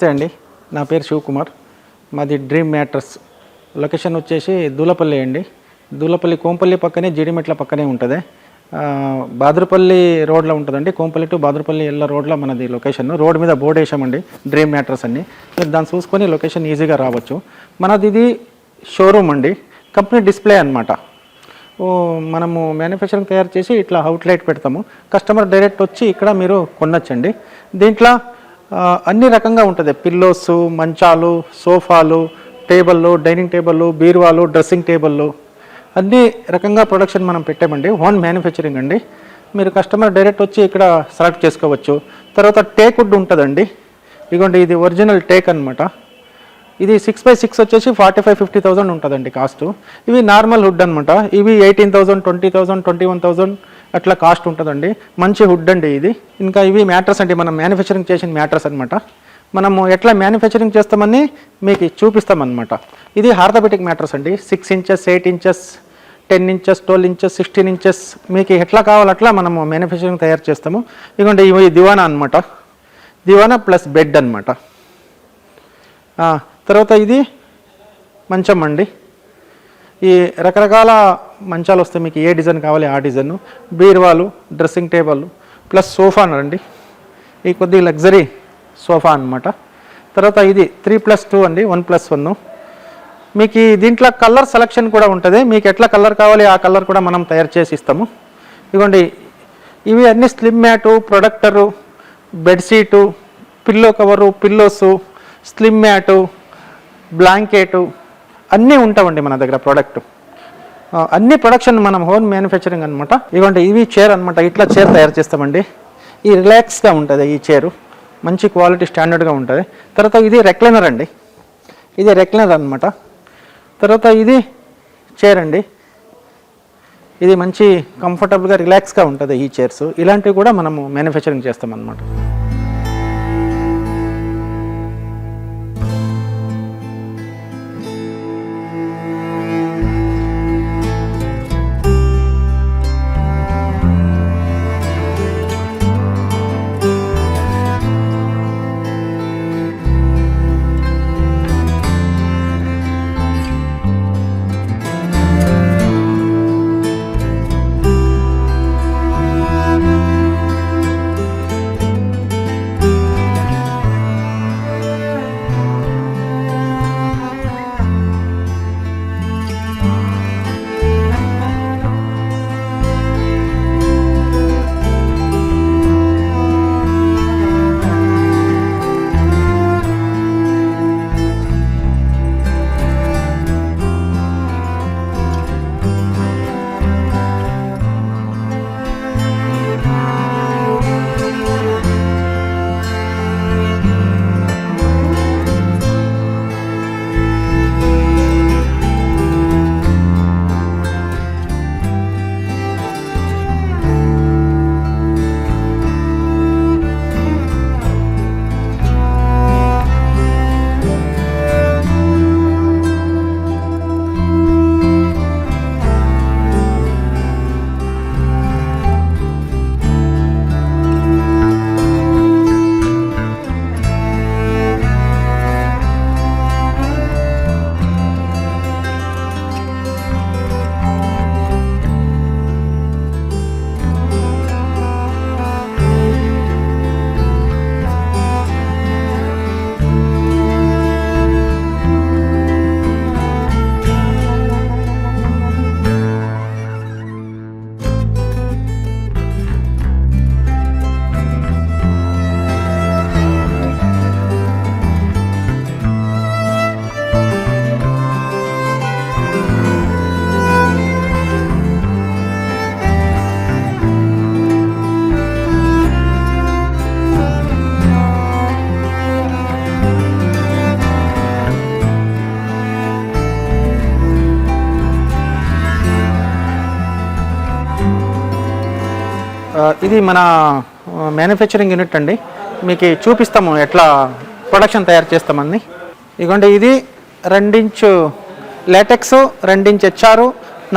నమస్తే అండి. నా పేరు శివకుమార్. మాది డ్రీమ్ మ్యాట్రస్. లొకేషన్ వచ్చేసి దూలపల్లి అండి. దూలపల్లి కోంపల్లి పక్కనే జీడిమెట్ల పక్కనే ఉంటుంది. ఆ, బాదురపల్లి రోడ్లో ఉంటుందండి. కోంపల్లి టు బాదురపల్లి ఎల్ల రోడ్లో మనది లొకేషన్. రోడ్ మీద బోర్డు వేసామండి డ్రీమ్ మ్యాట్రస్ అన్ని. మీరు దాన్ని చూసుకొని లొకేషన్ ఈజీగా రావచ్చు. మనది ఇది షోరూమ్ అండి. కంపెనీ డిస్ప్లే అన్నమాట. మనము మ్యానుఫ్యాక్చరింగ్ తయారు చేసి ఇట్లా అవుట్లెట్ పెడతాము. కస్టమర్ డైరెక్ట్ వచ్చి ఇక్కడ మీరు కొనొచ్చండి. దీంట్లో అన్ని రకంగా ఉంటుంది. పిల్లోస్ మంచాలు సోఫాలు టేబుల్లు డైనింగ్ టేబుల్లు బీరువాలు డ్రెస్సింగ్ టేబుల్లు అన్ని రకంగా ప్రొడక్షన్ మనం పెట్టామండి. ఓన్ మ్యానుఫ్యాక్చరింగ్ అండి. మీరు కస్టమర్ డైరెక్ట్ వచ్చి ఇక్కడ సెలెక్ట్ చేసుకోవచ్చు. తర్వాత టేక్ వుడ్ ఉంటుందండి. ఇదిగోండి ఇది ఒరిజినల్ టేక్ అనమాట ఇది సిక్స్ బై సిక్స్ వచ్చేసి ఫార్టీ ఫైవ్ ఫిఫ్టీ థౌసండ్ ఉంటుందండి కాస్ట్ ఇవి నార్మల్ హుడ్ అనమాట ఇవి eighteen thousand twenty thousand twenty one thousand అట్లా కాస్ట్ ఉంటుందండి. మంచి హుడ్ అండి ఇది. ఇంకా ఇవి మ్యాట్రస్ అండి. మనం మ్యానుఫ్యాక్చరింగ్ చేసిన మ్యాట్రస్ అనమాట మనము ఎట్లా మ్యానుఫ్యాక్చరింగ్ చేస్తామని మీకు చూపిస్తామన్నమాట. ఇది హార్థోపెటిక్ మ్యాట్రస్ అండి. Six inches eight inches ten inches twelve inches sixteen inches మీకు ఎట్లా కావాలో అట్లా మనము మ్యానుఫ్యాక్చరింగ్ తయారు చేస్తాము. ఇదిగోండి ఇవి దివానా అనమాట దివానా ప్లస్ బెడ్ అనమాట తర్వాత ఇది మంచం అండి. ఈ రకరకాల మంచాలు వస్తాయి. మీకు ఏ డిజైన్ కావాలి ఆ డిజైన్. బీర్వాలు డ్రెస్సింగ్ టేబుల్ ప్లస్ సోఫా అండి ఈ కొద్ది లగ్జరీ సోఫా అన్నమాట. తర్వాత ఇది త్రీ ప్లస్ టూ అండి వన్ ప్లస్ వన్. మీకు ఈ దీంట్లో కలర్ సెలక్షన్ కూడా ఉంటుంది. మీకు ఎట్లా కలర్ కావాలి ఆ కలర్ కూడా మనం తయారు చేసి ఇస్తాము. ఇదిగోండి ఇవి అన్ని slim mat protector bedsheet pillow cover pillows slim mat blanket అన్నీ ఉంటామండి మన దగ్గర ప్రోడక్ట్ అన్ని ప్రొడక్షన్ మనం హోమ్ మ్యానుఫ్యాక్చరింగ్ అనమాట ఇవ్వండి ఇవి చైర్ అనమాట ఇట్లా చైర్ తయారు చేస్తామండి. ఈ రిలాక్స్గా ఉంటుంది ఈ చైరు మంచి క్వాలిటీ స్టాండర్డ్గా ఉంటుంది. తర్వాత ఇది రెక్లైనర్ అండి. ఇది రెక్లైనర్ అనమాట తర్వాత ఇది చైర్ అండి. ఇది మంచి కంఫర్టబుల్గా రిలాక్స్గా ఉంటుంది ఈ చైర్స్ ఇలాంటివి కూడా మనము మ్యానుఫ్యాక్చరింగ్ చేస్తాం ఇది మన మ్యానుఫ్యాక్చరింగ్ యూనిట్ అండి. మీకు చూపిస్తాము ఎట్లా ప్రొడక్షన్ తయారు చేస్తామని. ఇదిగోండి ఇది రెండించు లేటెక్స్ రెండించు హెచ్ఆర్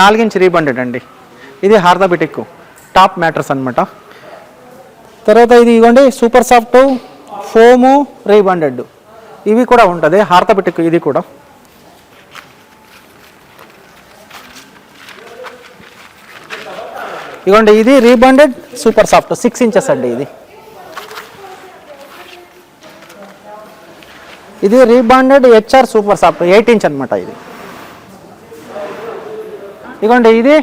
నాలుగించు రీబండెడ్ అండి. ఇది హార్దోబిటిక్ టాప్ మ్యాట్రస్ అనమాట తర్వాత ఇది ఇదిగోండి సూపర్ సాఫ్ట్ ఫోము రీబండెడ్ ఇవి కూడా ఉంటుంది హార్తపెట్టిక్ ఇది కూడా. ఇదిగోండి ఇది rebonded super soft six inches అండి ఇది. ఇది rebonded HR super soft eight inch అనమాట ఇది. ఇదిగోండి ఇది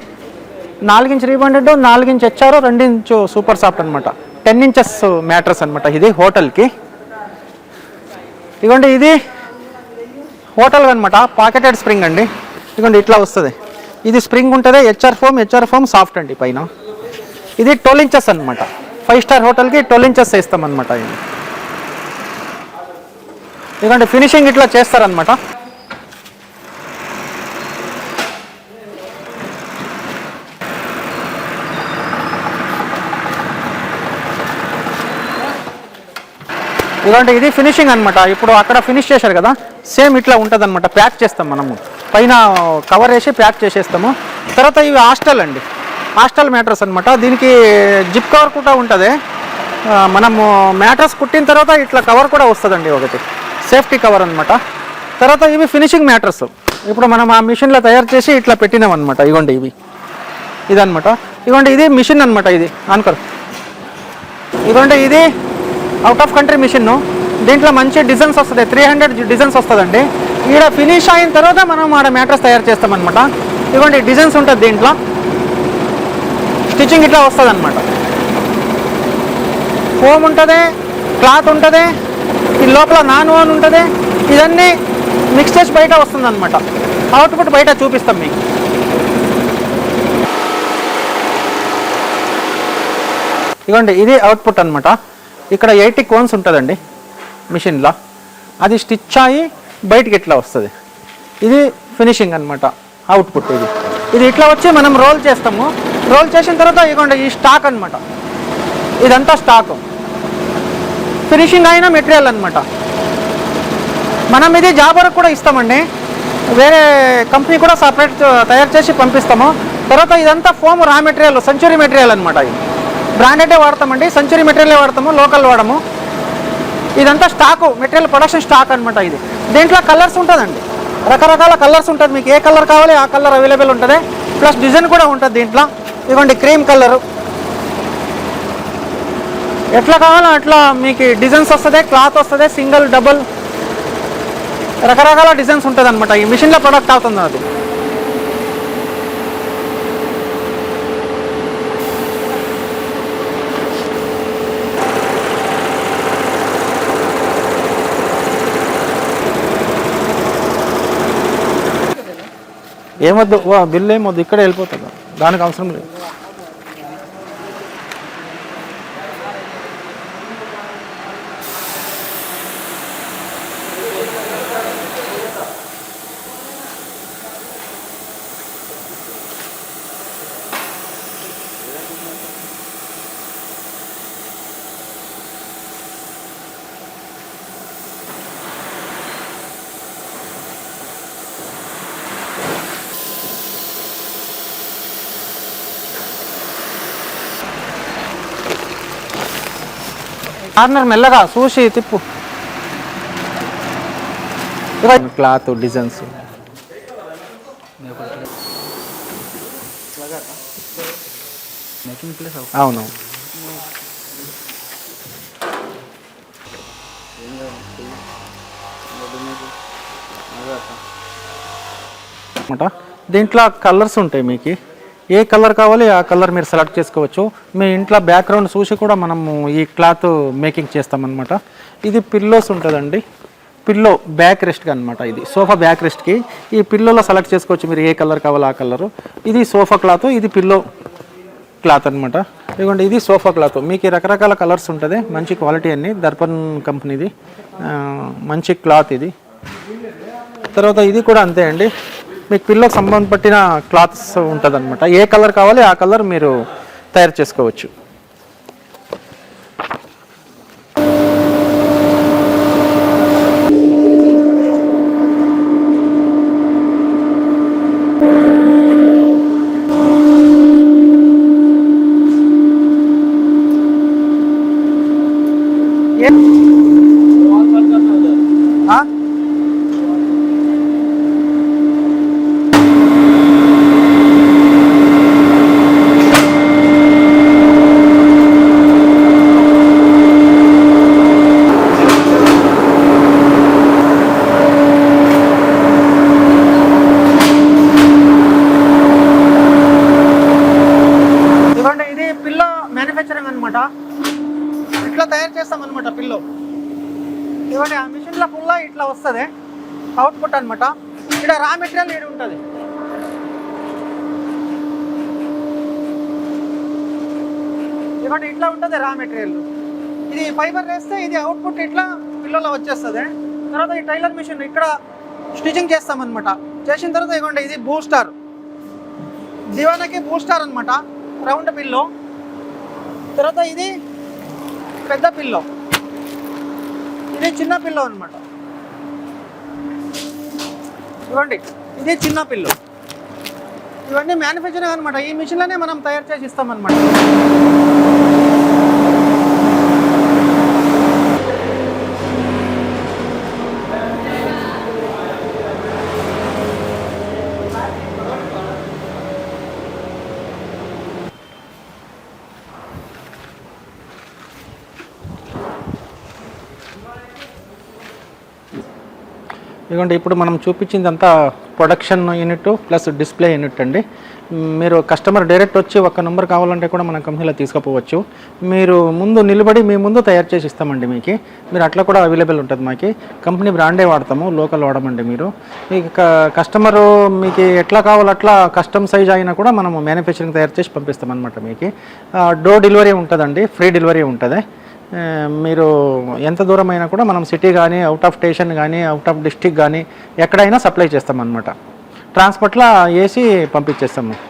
నాలుగించ్ రీబాండెడ్ నాలుగించ్ హెచ్ఆర్ రెండించు సూపర్ సాఫ్ట్ అనమాట టెన్ ఇంచెస్ మ్యాట్రస్ అనమాట ఇది హోటల్కి. ఇదిగోండి ఇది హోటల్ అనమాట పాకెటెడ్ స్ప్రింగ్ అండి. ఇదిగోండి ఇట్లా వస్తుంది. ఇది స్ప్రింగ్ ఉంటుంది HR foam HR foam soft అండి పైన. ఇది ట్వెల్వ్ ఇంచెస్ అనమాట ఫైవ్ స్టార్ హోటల్కి ట్వెల్వ్ ఇంచెస్ వేస్తామన్నమాట ఇది. ఎందుకంటే ఫినిషింగ్ ఇట్లా చేస్తారనమాట ఇదిగోండి ఇది ఫినిషింగ్ అనమాట ఇప్పుడు అక్కడ ఫినిష్ చేశారు కదా సేమ్ ఇట్లా ఉంటుంది అనమాట ప్యాక్ చేస్తాం మనము. పైన కవర్ వేసి ప్యాక్ చేసేస్తాము. తర్వాత ఇవి హాస్టల్ అండి. హాస్టల్ మ్యాట్రస్ అనమాట దీనికి జిప్ కవర్ కూడా ఉంటుంది. మనము మ్యాట్రస్ కుట్టిన తర్వాత ఇట్లా కవర్ కూడా వస్తుందండి ఒకటి. సేఫ్టీ కవర్ అనమాట తర్వాత ఇవి ఫినిషింగ్ మ్యాట్రస్ ఇప్పుడు మనం ఆ మిషన్లో తయారు చేసి ఇట్లా పెట్టినాం అనమాట ఇగోండి ఇవి. ఇదనమాట ఇగోండి ఇది మిషన్ అనమాట ఇది. ఆన్కర్ ఇదిగోండి ఇది. అవుట్ ఆఫ్ కంట్రీ మిషన్ దీంట్లో మంచి డిజైన్స్ వస్తుంది త్రీ హండ్రెడ్ డిజైన్స్ వస్తుందండి. ఇక్కడ ఫినిష్ అయిన తర్వాత మనం ఆడ మ్యాట్రస్ తయారు చేస్తామన్నమాట. ఇవ్వండి డిజైన్స్ ఉంటుంది దీంట్లో. స్టిచ్చింగ్ ఇట్లా వస్తుంది అనమాట ఫోమ్ ఉంటుంది క్లాత్ ఉంటుంది ఈ లోపల నాన్ ఓన్ ఉంటుంది ఇదన్నీ మిక్స్ చేసి బయట వస్తుంది అనమాట అవుట్పుట్ బయట చూపిస్తాం మీకు. ఇదిగోండి ఇది అవుట్పుట్ అనమాట ఇక్కడ ఎయిటీ కోన్స్ ఉంటుందండి మిషన్లో. అది స్టిచ్ అయ్యి బయటికి ఇట్లా వస్తుంది? ఇది ఫినిషింగ్ అనమాట అవుట్పుట్ ఇది. ఇది ఇట్లా వచ్చి మనం రోల్ చేస్తాము. రోల్ చేసిన తర్వాత ఇదిగోండి ఈ స్టాక్ అనమాట ఇదంతా స్టాక్. ఫినిషింగ్ అయిన మెటీరియల్ అనమాట మనం ఇది జాబ్ వరకు కూడా ఇస్తామండి. వేరే కంపెనీ కూడా సపరేట్ తయారు చేసి పంపిస్తాము. తర్వాత ఇదంతా foam raw material century material అనమాట ఇది. బ్రాండెడే వాడతామండి. సెంచురీ మెటీరియల్ వాడతాము లోకల్ వాడము. ఇదంతా స్టాకు మెటీరియల్ ప్రొడక్షన్ స్టాక్ అనమాట ఇది. దీంట్లో కలర్స్ ఉంటుందండి. రకరకాల కలర్స్ ఉంటుంది. మీకు ఏ కలర్ కావాలి ఆ కలర్ అవైలబుల్ ఉంటుంది. ప్లస్ డిజైన్ కూడా ఉంటుంది దీంట్లో. ఇదిగోండి క్రీమ్ కలరు. ఎట్లా కావాలో అట్లా మీకు డిజైన్స్ వస్తుంది క్లాత్ వస్తుంది సింగిల్ డబుల్ రకరకాల డిజైన్స్ ఉంటుంది అనమాట ఈ మిషన్లో ప్రొడక్ట్ అవుతుంది అది ఏమొద్దు? బిల్లు బిల్ ఏమొద్దు? ఇక్కడే వెళ్ళిపోతుంది దానికి అవసరం లేదు. కార్నర్ మెల్లగా చూసి తిప్పు. Cloth designs. అవును. దీంట్లో కలర్స్ ఉంటాయి మీకు? ఏ కలర్ కావాలి ఆ కలర్ మీరు సెలెక్ట్ చేసుకోవచ్చు. మీ ఇంట్లో బ్యాక్గ్రౌండ్ చూసి కూడా మనము ఈ క్లాత్ మేకింగ్ చేస్తామన్నమాట. ఇది పిల్లోస్ ఉంటుందండి. పిల్లో బ్యాక్ రెస్ట్కి అనమాట ఇది. సోఫా బ్యాక్ రెస్ట్కి ఈ పిల్లోలో సెలెక్ట్ చేసుకోవచ్చు మీరు ఏ కలర్ కావాలో ఆ కలరు. ఇది సోఫా క్లాత్ ఇది పిల్లో క్లాత్ అనమాట ఇదిగోండి ఇది సోఫా క్లాత్. మీకు రకరకాల కలర్స్ ఉంటుంది. మంచి క్వాలిటీ అన్ని. దర్పన్ కంపెనీది. మంచి క్లాత్ ఇది. తర్వాత ఇది కూడా అంతే అండి. మీకు పిల్లకు సంబంధపట్టిన క్లాత్స్ ఉంటుంది అనమాట ఏ కలర్ కావాలి ఆ కలర్ మీరు తయారు చేసుకోవచ్చు ఏ- ఆ? వస్తుంది అవుట్పుట్ అనమాట ఇక్కడ రా మెటీరియల్ ఏడు ఉంటుంది? ఇవ్వండి ఇట్లా ఉంటుంది రా మెటీరియల్ ఇది ఫైబర్ వేస్తే ఇది అవుట్పుట్ ఇట్లా పిల్లల్లో వచ్చేస్తుంది. తర్వాత ఈ టైలర్ మిషన్ ఇక్కడ స్టిచింగ్ చేస్తామన్నమాట. చేసిన తర్వాత ఇవ్వండి ఇది బూస్టార్ దివానాకి బూస్టార్ అనమాట రౌండ్ పిల్లో తర్వాత ఇది పెద్ద పిల్లో ఇది చిన్న పిల్లో అనమాట ఇవ్వండి ఇది చిన్న పిల్లు. ఇవన్నీ మ్యానుఫ్యాక్చరింగ్ అనమాట. ఈ మిషన్లోనే మనం తయారు చేసి ఇస్తామన్నమాట. ఇదిగోండి ఇప్పుడు మనం చూపించిందంతా production unit plus display unit అండి. మీరు కస్టమర్ డైరెక్ట్ వచ్చి ఒక నెంబర్ కావాలంటే కూడా మన కంపెనీలో తీసుకుపోవచ్చు. మీరు ముందు నిలబడి మీ ముందు తయారు చేసి ఇస్తామండి మీకు. మీరు అట్లా కూడా అవైలబుల్ ఉంటుంది మాకు. కంపెనీ బ్రాండే వాడతాము లోకల్ వాడమండి మీరు. మీకు కస్టమర్ మీకు ఎట్లా కావాలో అట్లా కస్టమ్ సైజ్ అయినా కూడా మనం మ్యానుఫ్యాక్చరింగ్ తయారు చేసి పంపిస్తాం అనమాట మీకు డోర్ డెలివరీ ఉంటుందండి ఫ్రీ డెలివరీ ఉంటుంది. మీరు ఎంత దూరం అయినా కూడా మనం సిటీ కానీ అవుట్ ఆఫ్ స్టేషన్ కానీ అవుట్ ఆఫ్ డిస్టిక్ కానీ ఎక్కడైనా సప్లై చేస్తాం అనమాట ట్రాన్స్పోర్ట్లో వేసి పంపించేస్తాము.